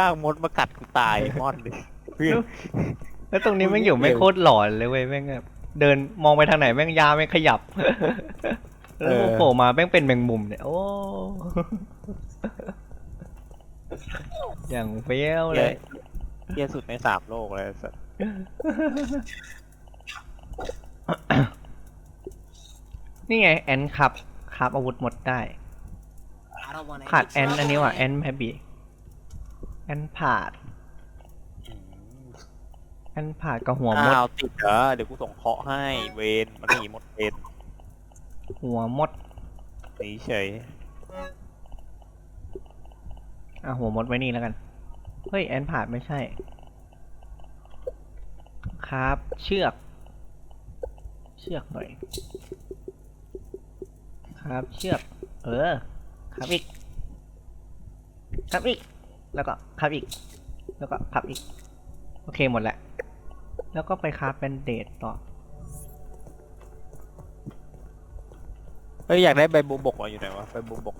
ก้างมดมากัดกูตายมอนเลยเพื่อนแล้วตรงนี้แม่งอยู่ไม่งโคตรหลอนเลยเว้ยแม่งแบบเดินมองไปทางไหนแม่งยาแม่งขยับ แล้วโผล่มาแม่งเป็นแมงมุมเนี่ยโอ้อย่างเฟี้ยวเลยเฮียสุดในสามโลกเลยสัสนี่ไง แอนครับครับอาวุธหมดได้ ขาดแอนอันนี้ว่ะแอนแฮบบี้ แอนผาดแอนผาดกับหัวมดอ้าวติดเหรอเดี๋ยวกูส่งเคราะห์ให้เวนมันหนีหมดเวนหัวมดหนีเฉยอะหัวมดไว้นี่แล้วกัน เฮ้ยแอนผาดไม่ใช่ ครับ เชือก เชือกหน่อย ครับเชือก เออ ครับอีก ครับอีก แล้วก็ครับอีก แล้วก็ครับอีก โอเคหมดแล้ว แล้วก็ไปคราฟเป็นเดทต่อ เฮ้ยอยากได้ใบบัวบกอะอยู่ไหนวะใบบัวบก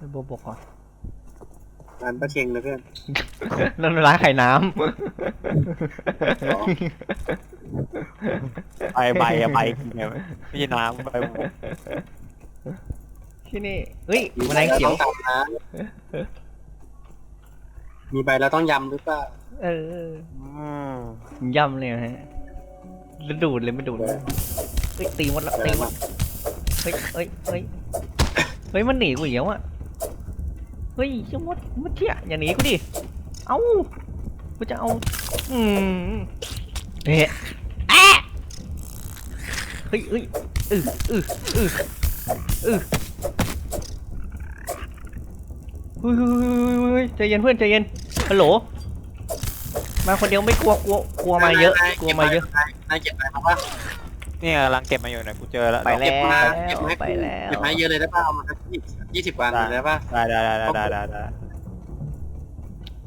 ไปโบวบกก่อนงานประเชงเลยเพื่อนแล้วร้านขายน้อ๋อใบใบอะใบคือไงวะไม่ใช่น้ำใบบัวบกำที่นี่เฮ้ยแมลงเขียวต้องตามนะ มีใบแล้วต้องยำหรือเปล่าเอออืมย่ำเลยนะฮะแล้วดูดเลยไม่ดูดเลยเฮ้ยตีหมดแล้วตีหมดเฮ้ยเฮ้ยเฮ้ยเฮ้ยมันหนีกูอีกแล้วอะเฮ้ยเจ้ามดมดเที่ยอย่าหนีกูดิเอ้ากูจะเอาอืมเฮ้ยแอะเฮ้ยเฮ้ยอืออืออืออือ เฮ้ยเฮ้ยเฮ้ยเฮ้ยใจเย็นเพื่อนใจเย็นฮัลโหลมาคนเดียวไม่กลัวกลัวกลัวมาเยอะ กลัวมาเยอะนายเก็บไปมาว่าเนี่ยกำลังเก็บมาอยู่นะกูเจอแล้วไปแล้วเก็บมาเก็บมาไปแล้วเก็บมาเยอะเลยได้ป่ะเอามาสักยี่ยี่สิบวันเลยได้ป่ะได้ได้ได้ได้ได้ได้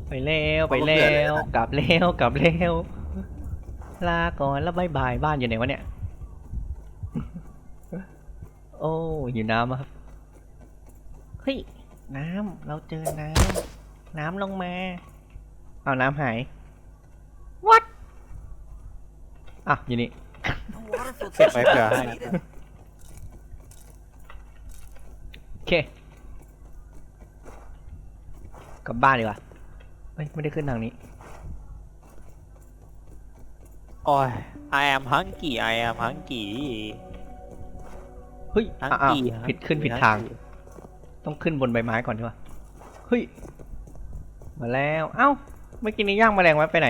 ไปแล้วผมไปก็แล้เบื่อเลยวนะกลับแล้วกลับแล้วลาก่อนแล้วบายบายบ้านอยู่ไหนวะเนี่ย โอ้อยู่น้ำอะครับเฮ้ย น้ำเราเจอน้ำน้ำลงมา เอาน้ำหาย what อะอยู่นี่ เก็บไว้เผื่อให้โอเค กลับบ้านดีกว่าเฮ้ย ไม่ได้ขึ้นทางนี้ โอ้ย I am hungry I am hungry เฮ้ยอ้าวอ้าว hungry ผิดขึ้นผิดทาง ต้องขึ้นบนใบไม้ก่อนใช่ปะเฮ้ย มาแล้ว เอ้า เมื่อกี้นี้ย่างแมลงไว้ไปไหน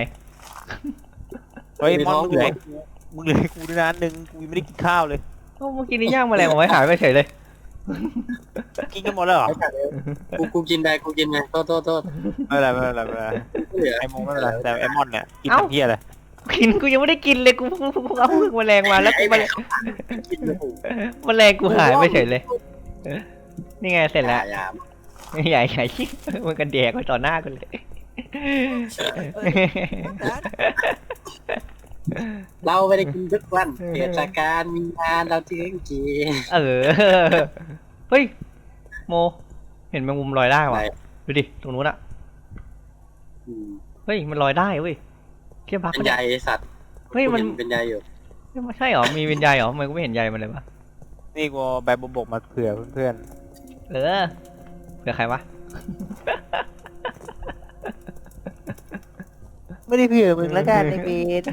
เฮ้ยมีมอนท้องมึงเหลือให้กูมึงเหลือให้กูด้วยนะอันหนึ่งกูยังไม่ได้กินข้าวเลยเอ้าเมื่อกี้นี้ย่างแมลงเอาไว้หายไปเฉยเลย กินกันหมดแล้วเหรอไม่จัดเลยกูกูกินได้กูกินไงโทษโทษโทษไม่เป็นไรไม่เป็นไรไม่เป็นไรไม่เหลือไอ้มงไม่เป็นไรแต่ไอ้มอนเนี่ยกินเอ้าน้ำเพี้ยอะไรกินกูยังไม่ได้กินเลยกูกูเอาแมลงมาแล้วกูแมลงกินเลยแมลงกูหายไปเฉยเลย นี่ไงเสร็จแล้วอย่าใหญ่ใหญ่มันกันแดกไว้ต่อหน้ากันเลยเราไม่ได้กินทุกวันเกิดจากการมีงานเราจึงกินเออเฮ้ยโม เห็นแมงมุมลอยได้อะไรว่ะดูดิตรงนู้นอะอืมเฮ้ยมันลอยได้เว้ยเทียบพักเป็นปะใยเนี่ยสัตว์เฮ้ยมันกูเป็นใยอยู่ไม่ใช่เหรอมีวิญญาณเหรอทำไมกูไม่เห็นใยมันเลยวะนี่กูเอาใบบุบกมาเผื่อเพื่อน เออเผื่อใครวะๆไม่ได้เผื่อมึงแล้วกันไอ้เบน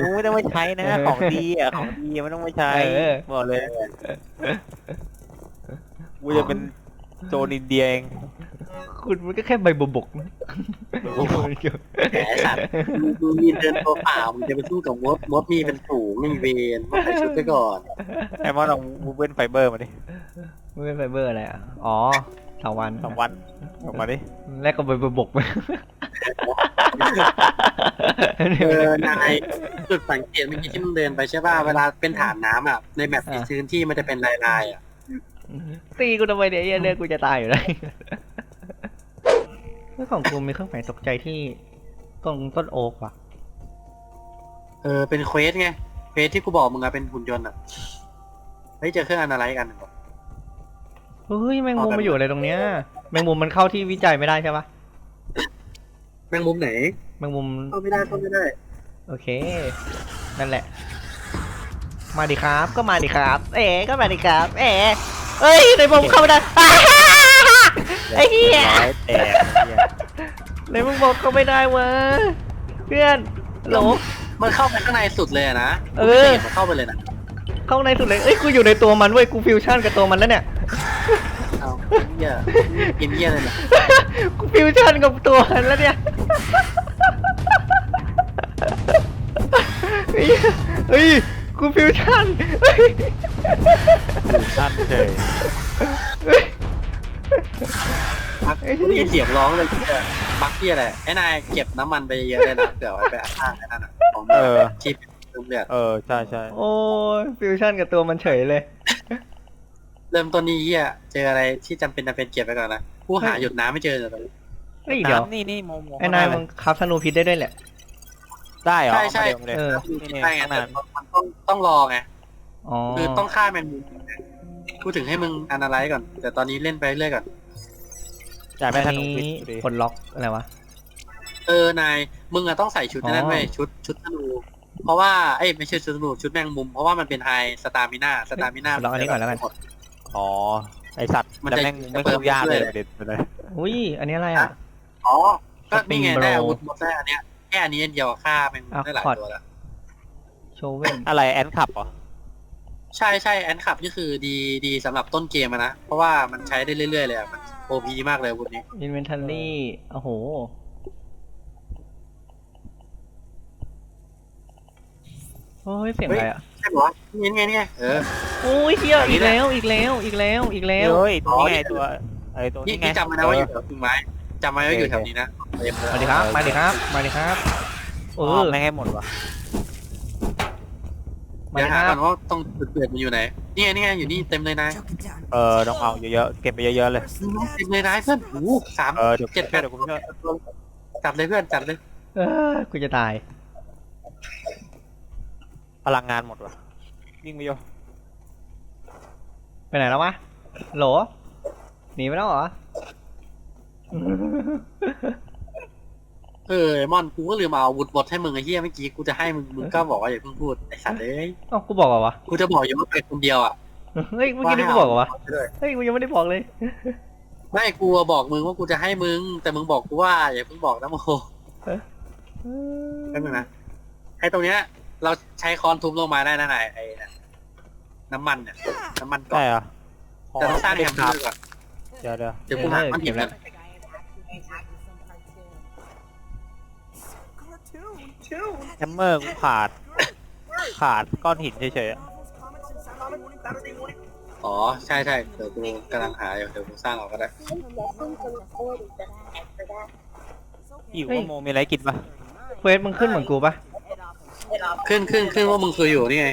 มึงไม่ต้องมาใช้นะ ของดีอะ ของดีไม่ต้องมาใช้เออ บอกเลยกูจะเป็นโจรอินเดียเองคุณมันก็แค่ใบบกนะแหมสัตว์มึงมึงมีเดินตัวเปล่ามึงจะไปสู้กับมดมดมีเป็นฝูงไม่มีเวรมดใส่ชุดไปก่อนไอ้มอนเอามูเวนไฟเบอร์มาดิ ไม่เป็นไฟเบอร์อะไรอะ อ๋อสองวันสองวันออกมาดิแรกก็ใบบกไปเออนายจุดสังเกตเมื่อกี้ที่มึงเดินไปใช่ป่ะเวลาเป็นฐานน้ำอะในแมปสีชื้นที่มันจะเป็นลายลายๆอะตีกูทำไมเนี่ยไอ้เหี้ยเลือดกูจะตายอยู่แล้วเรื่องของกูมีเครื่องหมายตกใจที่ตรงต้นโอ๊กว่ะ เออเป็นเควสไงเควสที่กูบอกมึงอะเป็นหุ่นยนต์อะเฮ้ยเจอเครื่องอนาไลซ์กันเหรอเฮ้ยแมงมุมมาอยู่อะไรตรงเนี้ย แมงมุมมันเข้าที่วิจัยไม่ได้ใช่ปะแมงมุมไหนแมงมุมเข้าไม่ได้เข้าไม่ได้ โอเค นั่นแหละ มาดิครับ ก็มาดิครับ เอ๋ก็มาดิครับ เอ๋เอ้ยในมุมเข้าไม่ได้อ้าไอ้เหี้ยร้อยแตกไอ้เหี้ยในมุมบอกเข้าไม่ได้เวะเพื่อนโหลมันเข้าไปข้างในสุดเลยอะนะ เออกูไม่คยห็นมันเข้าไปเลยนะ เข้าในสุดเลย เอ้ยกูอยู่ในตัวมันเว้ยกูฟิวชั่นกับตัวมันแล้วเนี่ย เอาเหี้ยเกมเหี้ยเลยนะกูฟิวชั่นกับตัวมันแล้วเนี่ยเฮ้ยเฮ้ยกูฟิวชั่นเฮ้ยสั้นเฉยบักกูได้ยินเสียงร้องเลยเหี้ยบักเหี้ยอะไรไอ้นายเก็บน้ำมันไปเยอะเลยนะเผื่อไว้ไปอัดท่าไอ้นั่นอะของเออชีพเริ่มเลือด เออ ใช่ใช่ โอ้ยฟิวชั่นกับตัวมันเฉยเลย เริ่มต้นนี้เหี้ยเจออะไรที่จำเป็นจำเป็นเก็บไปก่อนนะกูหาหยุดน้ำไม่เจอเลยตอนนี้เฮ้ยเดี๋ยวน้ำนี่นี่โมโมไอ้นายมึงคับธนูพิษได้ด้วยแหละ ได้เหรอใช่ใช่เอามาเดี๋ยวเออดูคิดได้ไงแต่มันต้องต้องรอไงอ๋อคือต้องฆ่าแมงมุมพูดถึงให้มึงอนาไลซ์ก่อน แต่ตอนนี้เล่นไปเรื่อยก่อนจ่ายไปอันธนูพิษนี้อยู่ดีปลดล็อกอะไรวะเออนายมึงอะต้องใส่ชุดอ๋อนั่นไว้ยชุดชุดธนูเพราะว่าเอ้ยไม่ใช่ชุดธนูชุดแมงมุมเพราะว่ามันเป็นไฮสตามิน่าสตามิน่าปลดล็อกอันนี้ก่อนแล้วกัน อ๋อ ไอสัตว์มันแล้วจะแม่งไม่จะเปิดเข้ายากเลยเรื่อยเด็ดไปเลย อุ้ย อันนี้อะไรอะ อ๋อ ก็นี่ไง Spring ได้ Blow อาวุธหมดแล้วอันเนี้ยแค่อันนี้อันเดียวฆ่าแมงมุมได้หลายอะตัวแล้วโชเว่นอะไรแอนขับเหรอ ใช่ใช่แอนคับนี่คือดีดีสำหรับต้นเกมอะนะ เพราะว่ามันใช้ได้เรื่อยๆเลยอะมันโอพีมากเลยอาวุธนี้อินเวนทารี่โอ้โหโอ้ยเสียงอะไรอะ ใช่ปะวะนี่ไงเนี่ยเออโอ้ยเที่ยอันนี้อีกแหละแล้วอีกแล้วอีกแล้วอีกแล้ว เฮ้ยอ๋ตัวอนี้ไงนี่ตัวไอตัวนี่นี้ไง นี่จำไว้นะว่าอยู่แถวกิ่งไม้จำไว้ว่าอยู่แถวนี้นะเต็มเลยมาดิครับ มาดิครับ มาดิครับเออ๋ออไม่ให้หมดวะมาเดี๋ยดิวคหารัก่อบ นว่าตรงจุดเกิดมันอยู่ไหนนี่ไงนี่ไงอยู่นี่เต็มเลยนายเออต้องเอาเยอะๆเก็บไปเยอะๆเลยเต็มเลยนายเพื่อนโอ้โหสามเออเดี๋ยวเจ็ดแปดเดี๋ยวกูช่วยจัดเลยเพื่อนจัดเลย เออกูจะตาย พลังงานหมดวะวิ่งไปโยไปไหนแล้ววะโหลหนีไปแล้วเหรอ เออไอ้มอนกูก็ลืมเอาอาวุธบดให้มึงไอ้เหี้ยเมื่อกี้กูจะให้มึงมึงก็บอกว่าอย่าเพิ่งพูดไอ้สัตว์เลยเอ้ากูบอกเหรอวะกูจะบอกอยู่ว่าไปคนเดียวอะเฮ้ยเมื่อกี้นี่กูบอกเหรอวะไปด้วยเฮ้ยกูยังไม่ได้บอกเลยไม่กูบอกมึงว่ากูจะให้มึง แต่มึงบอกกูว่าอย่าเพิ่งบอกนะโมแป๊บนึงนะไอ้ตรงเนี้ย เราใช้ค้อนทุบลงมาได้นะนายไอ้น่ะน้ำมันเนี่ยน้ำมันก่อนได้เหรอแต่ต้องสร้างแฮมเบอครับร์ก่อน เดี๋ยวเดี๋ยวเดี๋ยวกูหาก้อนหินเก็บแล้แล้ววแฮมเมอร์กูขาด ขาดก้อนหินเฉยๆอะอ๋อ ใช่ใช่เดี๋ยวกูกำลังหาอยู่เดี๋ยวกูสร้างเอาก็ได้หิวว่าโมมีอะไรกินปะเควสมึงขึ้นเหมือนกูปะ ขึ้นขึ้นขึ้นว่ามึงคืออยู่นี่ไง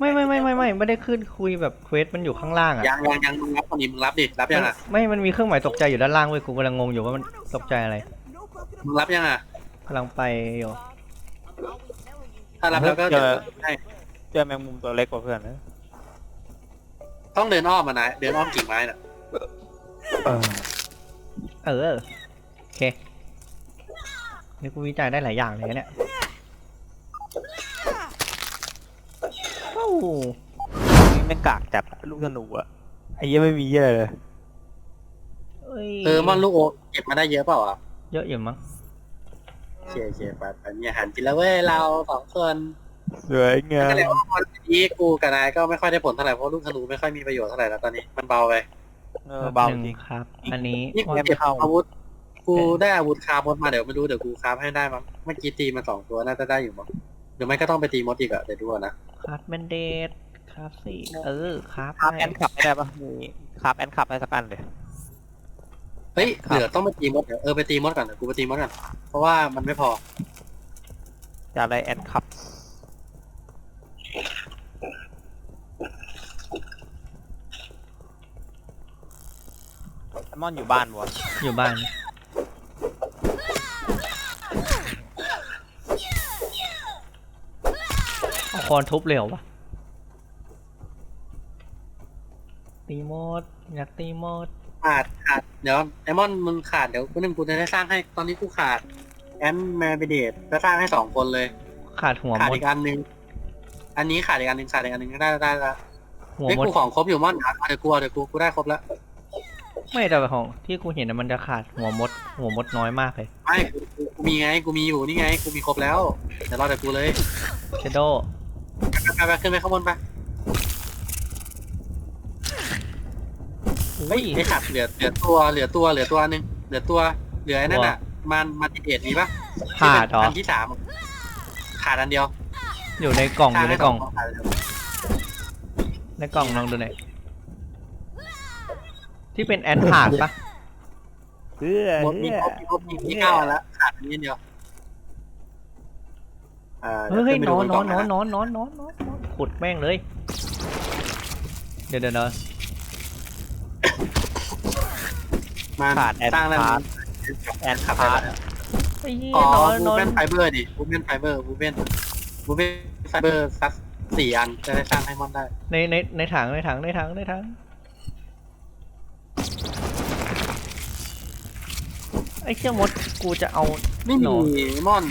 ไม่ไม่ไม่ไม่ไม่ไม่ได้ขึ้นคุยแบบเควสมันอยู่ข้างล่างอะยังยังยังมึงรับคนนี้มึงรับดิรับยังอะไม่มันมีเครื่องหมายตกใจอยู่ด้านล่างเว้ยกูกำลังงงอยู่ว่ามันตกใจอะไรมึงรับยังอะกำลังไปอยู่ถ้ารับแล้วก็เดี๋ยวให้เจอแมงมุมตัวเล็กกว่าเพื่อนนะต้องเดินอ้อมมานะเดินอ้อมกิ่งไม้น่ะเออเออโอเคนี่กูวิจัยได้หลายอย่างเลยนะเนี่ยโอ้ นี่ แม่งกากจัดอะลูกธนูอะไอ้เหี้ยังไม่มีเหี้ยอะเลยเอ้ยเออมอนลูกโอเก็บมาได้เยอะเปล่าอะเยอะอยู่มั้งโอเคโอเคไปไปมีอาหารกินแล้วเว้ยเราสองคนสวยงาก็มเลยว่าตอนนี้กูกับนายก็ไม่ค่อยได้ผลเท่าไหร่เพราะลูกธนูไม่ค่อยมีประโยชน์เท่าไหร่แล้วตอนนี้มันเบาไป เออเบาหจนึ่ริง ครับ อันนี้นี่กูแม่งเก็บเข้าอาวุธ กูได้อาวุธคาร์บอนมาเดี๋ยวไม่รู้เดี๋ยวกูคราฟให้ได้มั้งเมื่อกี้ตีมาสองตัวน่าจะได้อยู่มั้ง หรือไม่ก็ต้องไปตีมดอีกอะเดี๋ยวดูก่อนนะครับแมนเดตครับสี่เออครับคาบได้แอนขับไม่ได้ปะมีคาบแอนขับให้สักอันเลย เฮ้ยครับ เดี๋ยวต้องไปตีมดเดี๋ยวเออไปตีมดก่อนเดี๋ยวกูไปตีมดก่อนเพราะว่ามันไม่พอจะอะไรแอนขับแซลมอนอยู่บ้านวะอยู่บ้าน เอา คอนทุบเลยเหรอวะตีโมดอยากตีโมดขาดขาดเดี๋ยวไอมอนมึงขาดเดี๋ยวกูนึงกูจะได้สร้างให้ตอนนี้กูขาดแอนแมเบเดตจะสร้างให้สองคนเลยขาดหัวขาดมดอีกอันหนึงอันนี้ขาดอีกอันหนึงขาดอีกอันหนึงได้ได้ได้หัวเฮ้ยมดกูของครบอยู่ม่อนอะเดี๋ยวกูเอาเดี๋ยวกูกูได้ครบแล้วไม่แต่ของที่กูเห็นนะมันจะขาดหัวมด หัวมดน้อยมากเลยไม่กูกูกูมีไงกูมีอยู่นี่ไง กูมีครบแล้วเดี๋ยวรอเดี๋ยวกูเลยเชโด ไปไปไปขึ้นไปข้างบนไปเฮ้ยไอ้ขาดเหลือเหลือตัวเหลือตัวเหลือตัวหนึงเหลือตัวเหลือไอ้นั่นอะ มันมันติเดตมีปะขาดเหรอ อันที่สามอะขาดอันเดียวอยู่ในกล่องอยู่ในกล่อง ขาดนเดียวในกล่องลองดูหน่อยที่เป็นแอนขาดปะเพื่อหมดมีเพื่อครบมีครบมีมีเก้าอันแล้วขาดอันนี้อันเดียวอ่าเฮ้ยดี๋นวอนขึ้นไปอนดูนอนนอนนอนนอนนอน ขุดแม่งเลย เดี๋ยวเดี๋ยวเดี๋ยวมันขาดแอนสร้างแล้วพาร์มัทนแอนขาพาร์ดทไอ้เหี้ยอ๋อนอนนบูอนเบนไฟเบอร์ดิบูเบนไฟเบอร์บูเบนบูเบนไฟเบอร์สักสี่อันจะได้สร้างให้มอนได้ ในในในถังในถังในถังในถังไอ้เชี่ยมดกูจะเอา ไม่หรมีอมอน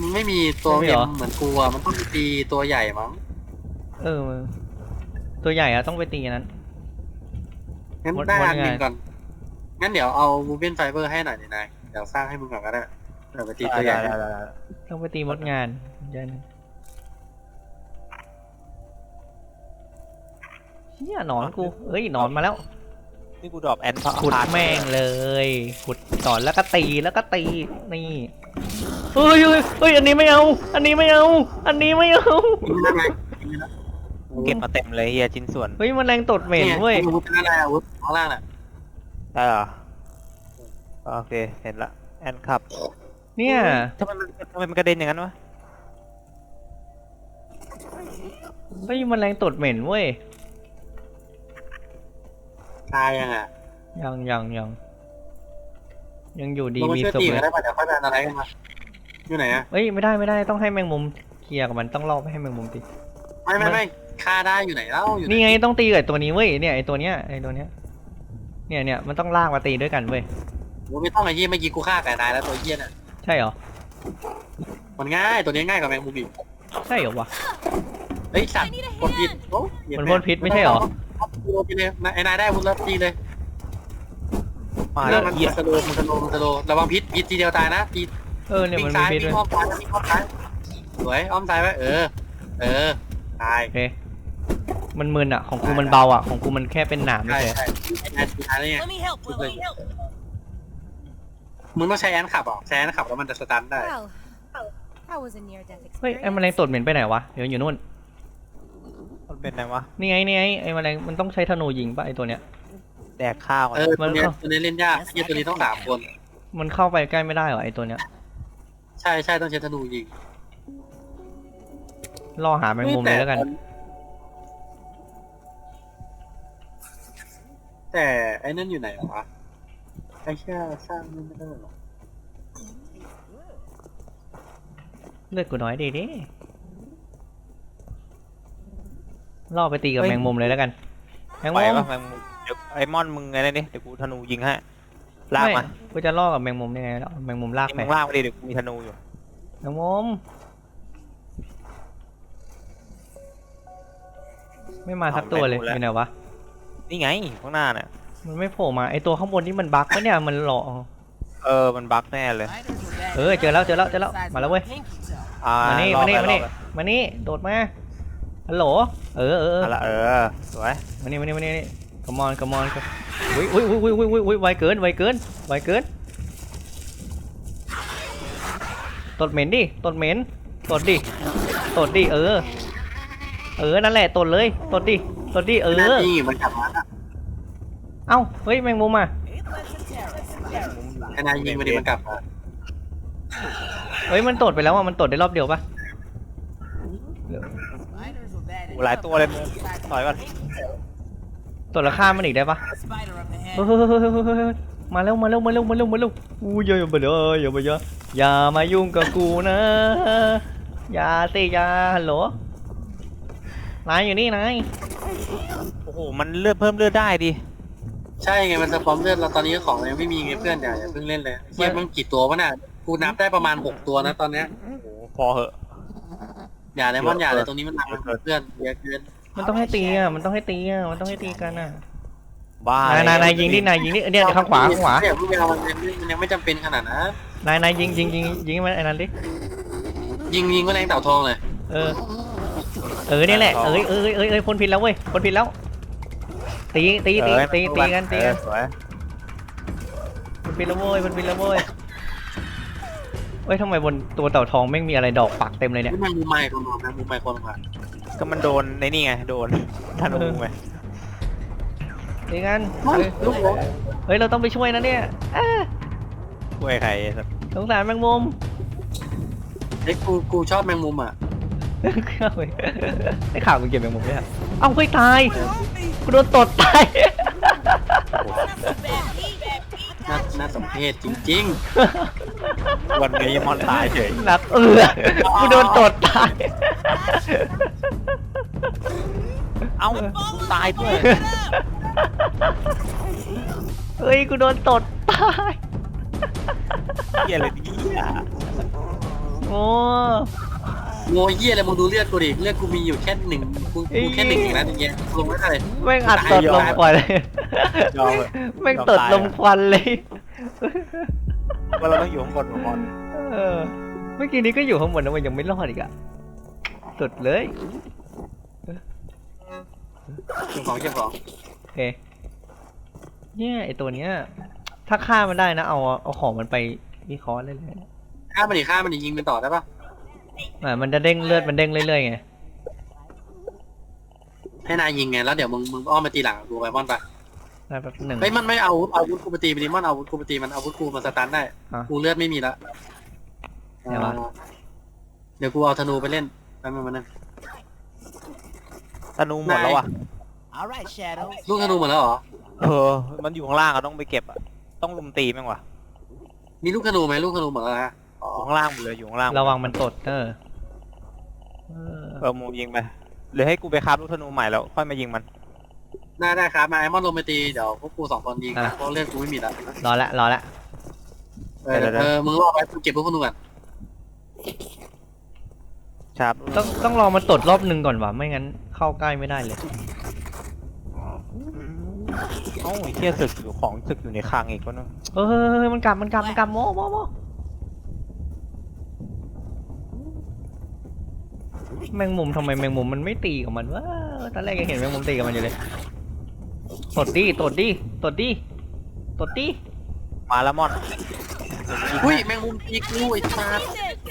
มันไม่มีตัวไม่มีเอ็เหรมอ เหมือนกูอะมันต้องตีตัวใหญ่มั้ง เออตัวใหญ่อะต้องไปตีอันนั้น งั้นมดได้มดอันหนึ่งไง ก่อน งั้นเดี๋ยวเอาบูเบนไฟเบอร์ให้หน่อยดินายเดี๋ยวสร้างให้มึงก่อนก็ได้เดี๋ยวไปตีตัวใหญ่ได้ได้ได้ต้องไปตีมดงานเดี๋ยวนะเชี่ยหนอนกูเอ้ยหนอนมาแล้ว นี่กูดรอปแอนพาร์ทขุดแม่งเลยขุดก่อนแล้วก็ตีแล้วก็ตีนี่เฮ้ยเฮ้ยเฮ้ยอันนี้ไม่เอา อันนี้ไม่เอา อันนี้ไม่เอาไม่ได้ไหมไม่ ได้เก็บมาเต็มเลยเฮียชิ้นส่วนเฮ้ยมันแรงตดเหม็นเว้ยอาวุธเป็นอะไรอาวุธข้างล่างน่ะได้เหรอโอเคเห็นละแอนครับ เนี่ยทำไมมันทำไมมันกระเด็นอย่างนั้นวะเฮ้ยมันแรงตดเหม็นเว้ยตายยังอะยังยังยังยังอยู่ดีลงมามีช่วยสุขตีเลกันยได้ป่ะเดี๋ยวค่อยไปอะไรกันมาอยู่ไหนอะเฮ้ยไม่ได้ไม่ได้ต้องให้แมงมุมเคลียร์กับมันต้องล่อไปให้แมงมุมตีไม่ไม่ไม่ ฆ่าได้อยู่ไหนเล่าอยู่ไหนนี่ไงต้องตีกับไอ้ตัวนี้เว้ยเนี่ยไอตัวเนี้ยไอตัวเนี้ยเนี่ยเนี่ยมันต้องลากมาตีด้วยกันเว้ยโอ้ไม่ต้องไอ้ยี่เมื่อกี้กูฆ่าแต่ตายแล้วตัวเยี่ยน่ะใช่เหรอมันง่ายตัวนี้ง่ายกว่าแมงมุมอีกใช่เหรอวะ เฮ้ยสัตว์คนผิดโอ้เหี้ยมันพ่นพิษไม่ใช่เหรอเอากูโดนไปเลยไอ้นายได้อาวุธแล้วตีเลยมาเรื่แล้อวงมันเฮียสโลว์มันสโลว์มันสโลว์ระวังพิษพิษทีเดียวตายนะพิษเออเนี่ยวิ่มันงมีซ้ายพิษวิ่ด้งวยอ้อมซ้ายวิ่งอ้อมซ้ายสวยอ้อมซ้ายไว้เออ เออตายโอเค มันมึนอะ ของกูมันเบาอะ ของกูมันแค่เป็นหนามใช่เฉยใช่แอนตีท้ายนี่ไง Let me help. Let me help. มึงต้องใช้แอนขับเหรอใช้แอนขับแล้วมันจะสตันได้ Well, that was a near-death เฮ้ย experience. ไอ้แมลงตดเหม็นไปไหนวะ เดี๋ยวอยู่นู่น มันเป็นไงวะ นี่ไงนี่ไงไอ้แมลงมันต้องใช้ธนูยิงป่ะไอ้ตัวเนี้ย แดกข้าวอะเออมัตัวนเนี้ยเข้าตัวนี้เล่นยากไอ้ตัวนี้ต้องสามคน มันเข้าไปใกล้ไม่ได้เหรอไอ้ตัวเนี้ย ใช่ใช่ต้องใช้ธนูยิงล่อหาแมงมุมเลยแล้วกัน แต่ ไอ้นั่นอยู่ไหนวะไอ้แค่สร้างนั่นไม่ได้หรอเลือดกูน้อยดีดิล่อไปตีกับแมงมุมเลยแล้วกัน แมงไหวมุมปะแมงมุมเดี๋ยวไอ้มอนมึงไงนี่เดี๋ยวกูธนูยิงให้ลากไม่มากูจะล่อกับแมงมุมยังไงแล้วแมงมุมลากนี่ไปมึงลากมาดิเดี๋ยวกูมีธนูอยู่แมงมุม ไม่มาสักตัวเลยอยู่ไหนวะ นี่ไงข้างหน้าเนี่ยมันไม่โผล่มาไอตัวข้างบนนี่มันบั๊กปะเนี่ยมันหลอกเออมันบั๊กแน่เลย เออเจอแล้วเจอแล้วเจอแล้วมาแล้วเว้ยอ่ามานี่รอมานี่ไปมานี่รอไปมานี่โดดมาฮัลโหลเออเออเออเอาละเออสวยมานี่มานี่มานี่กมอนกมอนอุ้ยอุ้ยอุ้ยอุ้ยอุ้ยอุ้ยไวเกินไวเกินไวเกินตดเหม็นดิตดเหม็นตดดิตดดิเออ เออนั่นแหละตดเลยตดดิ ตดดิเอหน้าอที่มันกลับมาอะเอ้า เฮ้ย แมงมุมอะไอ้นายยิงมันดิมันกลับมาเฮ้ย มันตดไปแล้วอะ มันตดได้รอบเดียวปะโอ้หลายตัวเลยต่อยก่อนตดราคามันอีกได้ปะ Spider up เฮ้ย ahead. เฮ้ยเฮ้ยเฮ้ยเฮ้ยเฮ้ยมาเร็วมาเร็วมาเร็วมาเร็วมาเร็วอู้ยอย่าอย่ามาเด้ออย่ามาเยอะอย่ามายุ่งกับกูนะอย่าสิอย่าฮัลโหลนายอยู่นี่นาย โอ้โห มันเลือดเพิ่มเลือดได้ดิ ใช่ไงมันสปอมเลือดเราตอนนี้ของเรายังไม่มีไงเพื่อนอย่าอย่าเพิ่งเล่นเลยเทียบมันกี่ตัววะน่ะกูนับได้ประมาณหกตัวนะตอนเนี้ยโอ้โห พอเหอะ อย่าเลยมอนอย่าเลยตรงนี้มันหนักเพื่อนเยอะเกินมันต้องให้ตีอะ มันต้องให้ตีอะ มันต้องให้ตีกันอะบ้านายนายนายยิงดินายยิงดิเนี่ยข้างขวาข้างขวาเนี่ยพวกเรามันยังมันยังไม่จำเป็นขนาดนั้นนายนายยิงยิงยิงยิงให้มันไอ้นั้นดิยิงยิงก็แรงเต่าทองเลย เออ เออเนี่ยแหละเอ้ยเอ้ยเอ้ยเอ้ยพ้นพินแล้วเว้ยพ้นพินแล้ว ตีตีตีเออตีตีกันตีกันเออสวยพ้นพินแล้วเว้ยพ้นพินแล้วเว้ยเฮ้ยทำไมบนตัวเต่าทองแม่งมีอะไรดอกปักเต็มเลยเนี่ยนี่มันมูไมค์คนมามูไมค์คนมาก็มันโดนในนี่ไงโดนธนูไงตีกันเฮ้ยลูกโอ้เฮ้ยเราต้องไปช่วยนะเนี่ยอ้าช่วยใครสักสงสารแมงมุมไอ้กูกูชอบแมงมุมอะ ไอ้ข่าวมึงเก็บแมงมุมด้วยอะเอ้าเฮ้ยตายกูโดนตดตาย น่าน่าสมเพชจริงวันนี้มอนตายเฉยหนักเออกูโดนตดตาย เอ้าตายด้วยเฮ้ยกูโดนตดตาย เหี้ยอะไรเนี่ยโอ้ๆ โง่เยี่ยเลยมึงดูเลือดกูดิเลือดกูมีอยู่แค่หนึ่งกูกูแค่หนึ่งอย่างนั้นอย่างเงี้ยลงไม่ได้เลย แม่งอัดตดลมควันเลยยอมเลยแม่งตดลมควันเลย ว่าเราต้องอยู่ข้างบนของมอนเออเมื่อกี้นี้ก็อยู่ข้างบนนะมันยังไม่รอดอีกอะสุดเลยเก็บของเก็บของโอเคเนี่ยไอตัวเนี้ย ถ้าฆ่ามันได้นะ เอาเอาของมันไปวิเคราะห์เลยเลยฆ่ามันดิฆ่ามันดิยิงมันต่อได้ปะ อ่ามันจะเด้งเลือดมันเด้งเรื่อยๆไงให้นายยิงไงแล้วเดี๋ยวมึงมึงอ้อมมาตีหลังกูไปมอนไปได้แป๊บหนึ่ง เฮ้ยมันไม่เอาเอาอาวุธกูมาตีไปดิมอนเอาอาวุธกูมาตีมันเอาอาวุธกูมาสตันได้อะกูเลือดไม่มีละไหนวะ เดี๋ยวกูเอาธนูไปเล่นแป๊บนึงมันนึงธนูหมดแล้วอะ All right, Shadow. ลูกธนูหมดแล้วเหรอ เออ มันอยู่ข้างล่างอะต้องไปเก็บอะต้องลุมตีแม่งวะมีลูกธนูไหมลูกธนูหมดแล้วนะ อ๋ออยู่ข้างล่างหมดเลยอยู่ข้างล่างหมดระวังมันตดเออเออเออมูยิงไปหรือให้กูไปคราบลูกธนูใหม่แล้วค่อยมายิงมัน ได้ได้ครับมาไอมอนลงไปตีเดี๋ยวพวกกูสองคนยิงนะเพราะเลือดกูไม่มีแล้วรอละรอละเออเออมึงรอไปกูเก็บลูกธนูก่อนครับต้องต้องรอมันตดรอบหนึ่งก่อนวะไม่งั้นเข้าใกล้ไม่ได้เลยเอ้าไอ้เที่ยศึกอยู่ของศึกอยู่ในคลังอีกก็นึงเออมันกลับมันกลับมันกลับโมโมโม แมงมุมทำไมแมงมุมมันไม่ตีกับมันวะตอนแรกยังเห็นแมงมุมตีกับมันอยู่เลยตดดิตดดิตดดิตดดิมาแล้วมอนอุ้ยแมงมุมตีกูไอ้สัส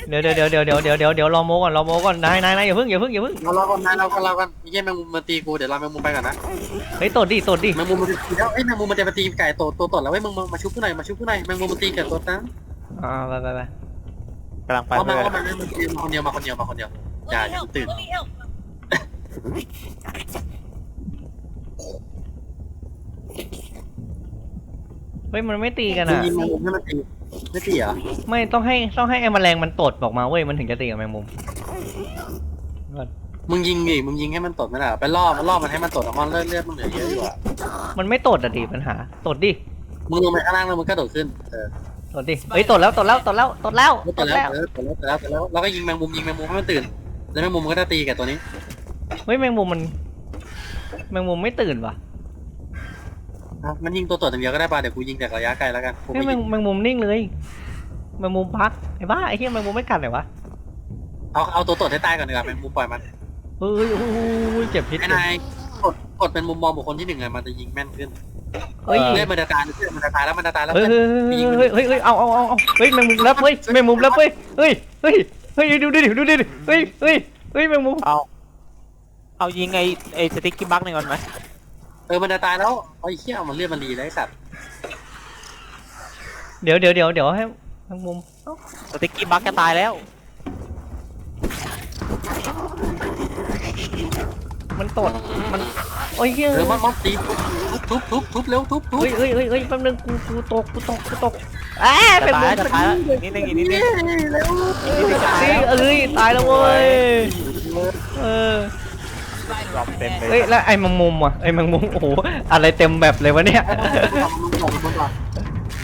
เดี๋ยวเดี๋ยวเดี๋ยวเดี๋ยวเดี๋ยวเดี๋ยวเดี๋ยวรอโมก่อนรอโมก่อนนายนายนายอย่าเพิ่งอย่าเพิ่งอย่าเพิ่งเราเรอกันายเรากันเรากันยี่แมงมุมมาตีกูเดี๋ยวเราแมงมุมไปก่อนนะเฮ้ยตดดิตดดิแมงมุมมันตีแล้วไอ้แมงมุมมันจะมาตีไก่ตัวตัวตดแล้วไอ้มึงมาชุบกูหน่อมาชุบกูหน่อแมงมุมมันตีไก่โตนะอ่าไปไปไปกำลังไปมาคนเดียวมาคนเดียวมาคนเดียว Let Yeah, me help. dude. Let me help. เฮ้ยมันไม่ตีกันมึงอะ ยิงแมงมุมให้มันตีไม่ตีเหรอไม่ต้องให้ต้องให้ไอ้แมลงมันตดออกมาเว้ยมันถึงจะตีกับแมงมุม มึงยิงดิมึงยิงให้มันตดไม่ได้เหรอไปล่อมันล่อมันให้มันตดอะมันเลือดเลือดมันเหลือเยอะอยู่อะมันไม่ตดอะดิปัญหา ตดดิมึงลงไปข้างล่างแล้วมึงก็โดดขึ้นเออตดดิเฮ้ยตดแล้วตดแล้วตดแล้วตดแล้วแล้วตตดดแล้แล้ววเออตดแล้วตดแล้วตดแล้วแล้วก็ยิงแมงมุมยิงแมงมุมให้มันตื่น แล้วแมงมุมมันก็จะตีกับตัวนี้ เฮ้ยแมงมุมมัน แมงมุมไม่ตื่นวะอะมันยิงตัวตดอย่างเดียวก็ได้ป่ะเดี๋ยวกูยิงจากระยะไกลแล้วกันกูเฮ้ยไม่แมยิงงแมงมุมนิ่งเลยแมงมุมพักไอ้บ้าไอ้เหี้ยแมงมุมไม่กัดเลยวะเอาเอาตัวตดให้ตายก่อนดีกว่าแมงมุมปล่อยมันเฮ้ยโอ้โหเจ็บพิษไอ้นายกดกดเป็นมุมมองบุคคลที่หนึ่งอะมันจะยิงแม่นขึ้นเฮ้ยเลือดมันจะตายเลือดมันจะตายแล้วมันจะตายแล้วเฮ้ยเฮ้ยเฮ้ยเฮ้ยเอาเอาเอาเอาเฮ้ยแมงมุมรับเฮ้ยแมงมุมรับเฮ้ยเฮ้ยเฮ้ย เฮ้ยดูดิดูดิเฮ้ยเฮ้ยเฮ้ยแมงมุมเอา เอายิงไอ้ไอ้สติ๊กกี้บักหนึ่งก่อนไหมเออมันจะตายแล้วไอ้เหี้ยมันเลือดมันรีแล้วไอ้สัตว์เดี๋ยวเดี๋ยวเดี๋ยวเดี๋ยวให้แมงมุมเอ้าสติ๊กกี้บักจะตายแล้ว มันตดมันโอ้ยเฮ้ยเออมันมันตีทุบทุบทุบทุบเร็วทุบทุบเฮ้ยเฮ้ยเฮ้ยเฮ้ยแป๊บนึงกูกูตกกูตกกูตก อ้าจะแมงตายมุมแล้วจะตายแล้วอีกนิดนึงอีกนิดนึงเร็วอีกนิดนึงจะตายนี่แล้วเอ้ยตายแล้วเว้ยเออรอบเต็มเลยเฮ้ยแล้วไอ้แมงมุมอะไอ้แมงมุมโอ้โหอะไรเต็มแบบเลยวะเนี่ย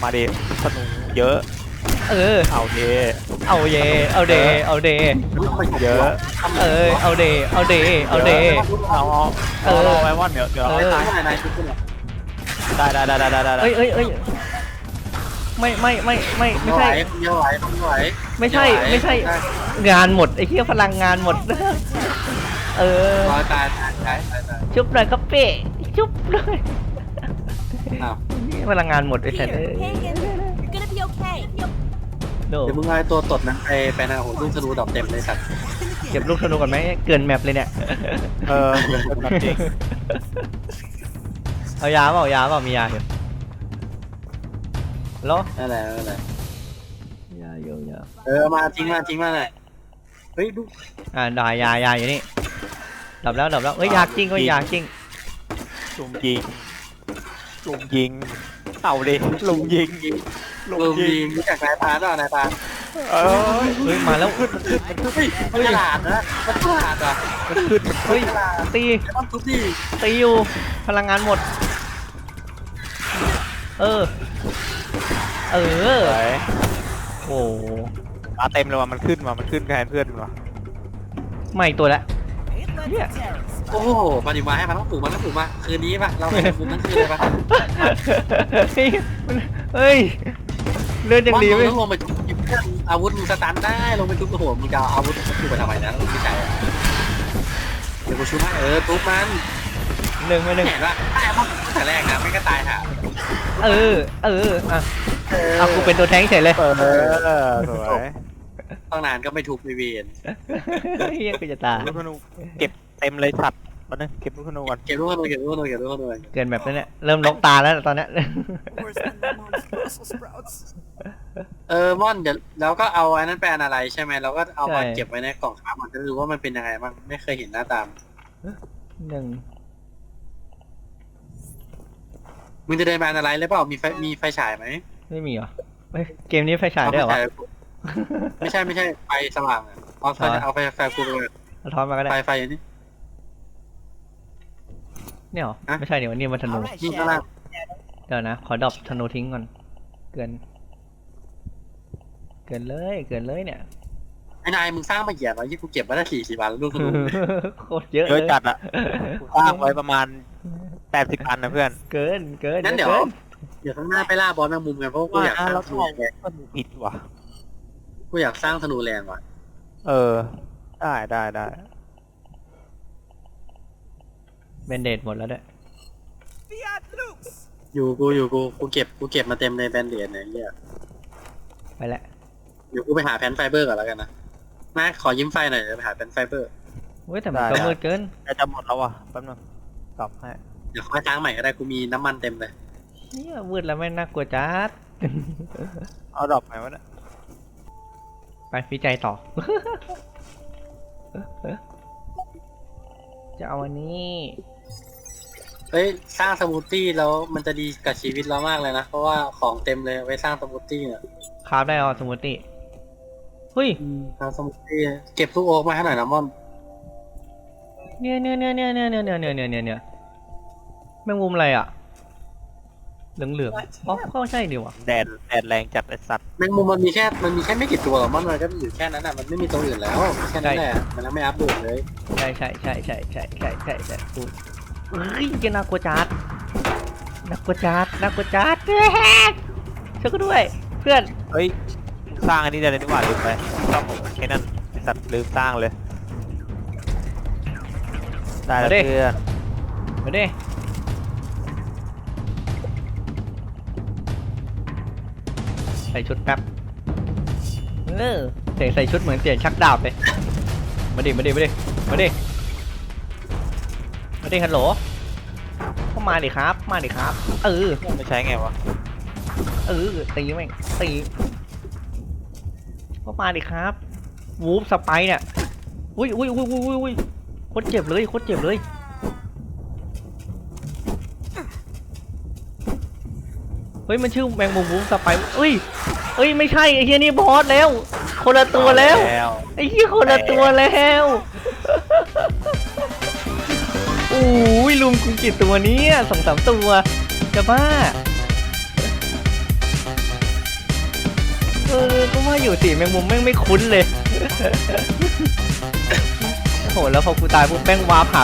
มาดิธนูเยอะ เออ เอาเดเอาเยเอาเดเอาเดเยอะเออเอาเดเอาเดเอาเดเอาเอาเอเอออไว้ว่าเดี๋ยวเดี๋ยวเอเอาอตายให้นายชุดขึ้นหน่อยได้ได้ได้ได้ได้ได้เอ้ยเอ้ยเอ้ย ไม่ไม่ไม่ไม่ไม่ใช่เยอะไหวไม่ไหวไม่ใช่ไม่ใช่งานหมดไอ้เหี้ยพลังงานหมด เออรอยตายตายตายตายตายชุบหน่อยครับเป้ชุบหน่อยอ้าวพลังงานหมดไอ้แท้ Here, Hagen. You're gonna be okay. โดเดี๋ยวมึงเอาไอ้ตัวตดนั้นไปไปนะโอ้โหลูกธนูดอกเต็มเลยสัตว์เก็บลูกธนูก่อนไหมเกินแมปเลยเนี่ยเออเป็นแบบจริงเอายาเปล่าเอายาเปล่ามียาอยู่ เหรอนั่นแหละนั่นแหละยาอยู่ยาเออมาทิ้งมาทิ้งมาหน่อยเฮ้ยดูอ่าได้ยายาอยู่นี่ดับแล้วดับแล้วเอ้ยยาจริงเว้ยยาจริงลุมยิงลุมยิงเอาดิลุมยิงยิงลุลูมมยิยิงงรู้จักนายพรานป่ะนายพรานเออเฮ้ยมาแล้วเฮ้ยมันฉลาดนะมันฉลาดอะมันขึ้นเฮ้ยฉลาดตีต้องทุบดิตีอยู่พลังงานหมด เออ เออ สวยโอ้โหมาเต็มเลยว่ะมันขึ้นว่ะมันขึ้นแทนเพื่อนมันว่ะไม่ตัวละเนี่ยโอ้โหปฏิมาให้มันต้องปลูกมันต้องปลูกมา คืนนี้ป่ะ เราไปปลูกทั้งคืนเลยป่ะเฮ้ยมันเฮ้ย เลือดยังดีมึเว้ยต้องลงไปทุบเพื่อนอาวุธมึงสตันได้ ลงไปทุบกระโหมมึงจะเอาอาวุธทุบไปทำไมนะไม่ใช่อะเดี๋ยวกูชูให้เออทุบมันหนึ่งไปหนึ่งเห็นป่ะตายเพราะแต่แรกนะไม่ก็ตายหาเออ เออ อะ เอากูเป็นตัวแทงเฉยเลยเออสวยตั้งนานก็ไม่ทุบไม่เวียนเฮียกูจะตายลูกธนูเก็บเต็มเลยสัตว์มาเนี่ยเก็บลูกธนูก่อนเก็บลูกขนมเก็บลูกขนมเก็บลูกขนมเกินแบบนั้นเนี่ยเริ่มลกตาแล้วตอนเนี้ย Worse than my mom's Brussels sprouts. เออม่อนเดี๋ยวแล้วก็เอาอันนั้นแปลนอะไรใช่ไหมเราก็เอามาใช่เก็บไว้ในกล่องค้ามันจะรู้ว่ามันเป็นยังไงบ้างไม่เคยเห็นหน้าตามหนึ่งมึงจะเดินแบรนด์อะไรหรือเปล่ามีไฟมีไฟฉายไหม ไม่มีเหรอเฮ้ยเกมนี้ไฟฉายได้วยเหรอวะ ไม่ใช่ไม่ใช่ไฟสว่างอะเอาไฟอ๋อ เอาไฟไฟกูไปเลยเอาท้อนมาก็ได้ไฟไฟอย่างนี้ เนี่ยเหรอฮะ ไม่ใช่เดี๋ยวนี่มันธนู Alright, นี่ข้างล่างเดี๋ยวนะ ขอดรอปธนูทิ้งก่อน เกิน เกินเลยเกินเลยเนี่ย ไอ้นายมึงสร้างมาเหยียบไว้ที่กูเก็บมาได้สี่สิบวันแล้วลูกธนูโคตรเยอะเยเลอะยจัดอะสร้างไว้ประมาณแปดสิบอันนะเพื่อน เกินเกินงั้นเดี๋ยว กิ เดี๋ยวข้างหน้าไปล่าบอสแมงมุมกันเพราะว่ากูอยากสร้างแล้วธทนูองแรงก็ผิดว่ะ กูอยากสร้างธนูแรงว่ะเออ ได้ได้ได้เบนเดดหมดแล้วด้วย Fiat Lux. อยู่กูอยู่กูกูเก็บกูเก็บมาเต็มในแบนเดียนเนี่ยเหี้ยไปแล้วเดี๋ยวกูไปหาแผ่นไฟเบอร์ก่อนแล้วกันนะมาขอยิ้มไฟหน่อยเดี๋ยวไปหาแผ่นไฟเบอร์ เว้ยแต่มันก็มืดเกิน แต่จะหมดแล้วว่ะแป๊บนึงตอบให้เดี๋ยวค่อยค้างใหม่ก็ได้กูมีน้ำมันเต็มเลย เนี่ยมืดแล้วไม่งน่ากลัวจัด เอาดอกไหนวะเนี่ยไปวิจัยต่อ จะเอาอันนี้ เฮ้ยสร้างสมูทตี้แล้วมันจะดีกับชีวิตเรามากเลยนะ เพราะว่าของเต็มเลยไว้สร้างสมูทตี้เนี่ยคราฟได้เอาสมูทตี้เฮ้ยสร้างสมูทตี้เก็บทุกโอ๊กมาให้หน่อยนะม่อนเนี่ยเนี่ยเนี่ยเนี่ยเนี่ยเนี่ยเนี่ยเนี่ยเนี่ยเนี่ยแมงมุมอะไรอะ เหลืองเหลืองๆอ๋อก็ใช่ดิวะแดดแดดแรงจัดไอสัตว์แมงมุมมันมีแค่ มันมีแค่ไม่กี่ตัวหรอกม่อนมันก็อยู่แค่นั้นอะ มันไม่มีตัวอื่นแล้ว แค่นั้นแหละ มันยังไม่อัปเดตเลย ใช่ใช่ใช่ใช่ใช่ใช่ใช่ใช่กูเฮ้ยจะน่ากลัวจัดน่ากลัวจัดน่ากลัวจัดช่วยกูด้วย เพื่อน เฮ้ย สร้างอันนี้ได้เลยดีกว่าลืมไปต้องแค่นั้นไอสัตว์ลืมสร้างเลย ได้แล้วมาดิเพื่อนมาดิ ใส่ชุดแป๊บเออเสียงใส่ชุดเหมือนเสียงชักดาบเลย มาดิ มาดิ มาดิ มาดิ มาดิฮัลโหลก็มาดิครับ มาดิครับ เออไม่ใช้ไงวะ เออ ตีแม่ง ตีก็มาดิครับ วูฟสไปร์เนี่ยอุ้ยอุ้ยอุ้ยอุ้ยอุ้ยอุ้ยโคตรเจ็บเลยโคตรเจ็บเลย เฮ้ยมันชื่อแมงมุมวูฟสไปร์เอ้ยเอ้ยไม่ใช่ไอ้เฮียนี่บอสแล้ว คนละตัวแล้วแล้วไอ้เหี้ยคนละตัวแล้วโอ้ยลุมกูกี่ตัวเนี้สองสามตัวจะบ้าเออก็ว่าอยู่สีแมงมุมแม่งไม่คุ้นเลยโอ้โหแล้วพอกูตายปุ๊บแม่งวาร์ปหา